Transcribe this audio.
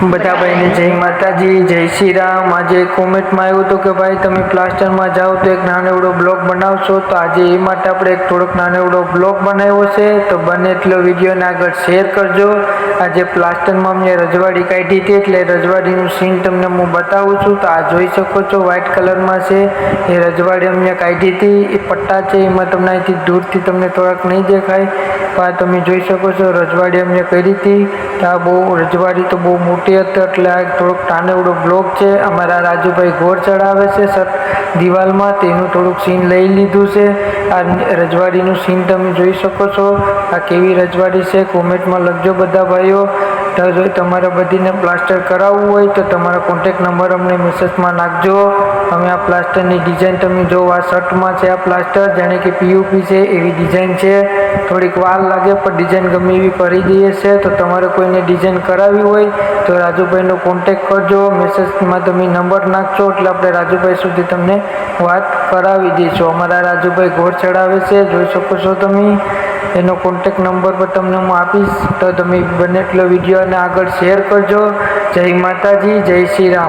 બધા ભાઈને જય માતાજી, જય શ્રી રામ. આજે કોમેન્ટમાં આવ્યું હતું કે ભાઈ, તમે પ્લાસ્ટરમાં જાઓ તો એક નાનો એવડો બ્લોગ બનાવશો. તો આજે એ માટે આપણે એક થોડોક નાનો એવડો બ્લોગ બનાવ્યો છે. તો બને એટલો વિડીયોને આગળ શેર કરજો. આજે પ્લાસ્ટરમાં અમને રજવાડી કાઢી હતી એટલે રજવાડીનું સીન તમને હું બતાવું છું. તો આ જોઈ શકો છો વ્હાઇટ કલરમાં છે. એ રજવાડી અમને કાઢી હતી. એ પટ્ટા છે, એમાં તમને અહીંથી દૂરથી તમને થોડાક નહીં દેખાય. પણ આ તમે જોઈ શકો છો, રજવાડી અમને કરી હતી. તો આ બહુ રજવાડી તો બહુ મોટી હતી, એટલે આ થોડોક ટાનેવડો બ્લોક છે. અમારા રાજુભાઈ ઘોર ચડાવે છે સર, દિવાલમાં. તેનું થોડુંક સીન લઈ લીધું છે. આ રજવાડીનું સીન તમે જોઈ શકો છો. આ કેવી રજવાડી છે, કોમેન્ટમાં લખજો બધા ભાઈઓ. તમારે બધીને પ્લાસ્ટર કરાવવું હોય તો તમારા કોન્ટેક નંબર અમને મેસેજમાં નાખજો. અમે આ પ્લાસ્ટરની ડિઝાઇન તમે જો આ શર્ટમાં છે આ પ્લાસ્ટર જાણે કે પીયુપી છે, એવી ડિઝાઇન છે. થોડીક વાર લાગે, પણ ડિઝાઇન ગમે એવી કરી દઈએ છે, તો તમારે કોઈને ડિઝાઇન કરાવવી હોય, તો રાજુભાઈનો કોન્ટેક કરજો મેસેજમાં તમે નંબર નાખજો, એટલે આપણે રાજુભાઈ સુધી તમને વાત કરાવી દઈશું. અમારા રાજુભાઈ ઘોર ચડાવે છે, જોઈ શકો છો તમે. એનો કોન્ટેક નંબર પર તમને હું આપીશ, તો તમે બને એટલો વિડીયોને આગળ શેર કરજો. જય માતાજી, જય શ્રી રામ.